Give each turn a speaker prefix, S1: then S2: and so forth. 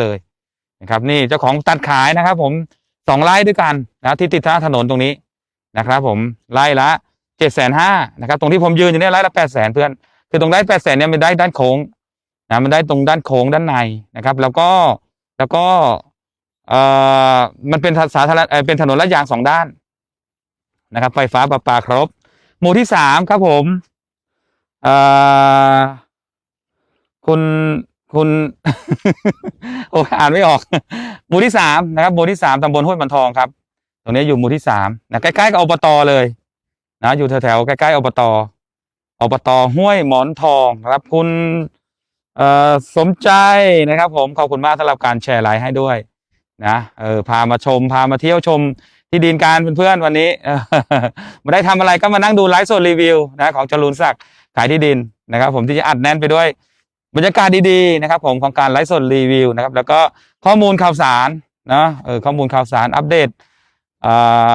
S1: เลยนะครับ นี่เจ้าของตัดขายนะครับ ผมสองไร่ด้วยกันนะที่ติดท่าถนนตรงนี้นะครับ ผมไร่ละเจ็ดแสนห้านะครับ ตรงที่ผมยืนอยู่เนี่ยไร่ละแปดแสนเพื่อนคือตรงได้แปดแสนเนี่ยมันได้ด้านโค้งนะมันได้ตรงด้านโค้งด้านในนะครับ แล้วก็แล้วก็เอ่อมันเป็นสาธารณเป็นถนนลาดยางสองด้านนะครับ ไฟฟ้าประปาครบ หมู่ที่สามครับผมเอ่อคุณ คุณ โอ้อ่านไม่ออกหมู่ที่สามนะครับหมู่ที่สามตำบลห้วยมันทองครับ ตรงนี้อยู่หมู่ที่สามนะใกล้ๆกับอบตเลยนะอยู่แถวๆใกล้ๆอบตอบตห้วยหมอนทองนะครับ คุณสมใจนะครับ ผมขอบคุณมากสำหรับการแชร์ไลน์ให้ด้วยนะเออพามาชม พามาเที่ยวชมที่ดินการเพื่อนๆวันนี้ไม่ได้ทำอะไรก็มานั่งดูไลฟ์สดรีวิวนะของจรูนศักดิ์ขายที่ดินนะครับ ผมที่จะอัดแน่นไปด้วย บรรยากาศดีๆนะครับผมของการไลฟ์สดรีวิวนะครับ แล้วก็ข้อมูลข่าวสารนะเออข้อมูลข่าวสารอัปเดตอ่า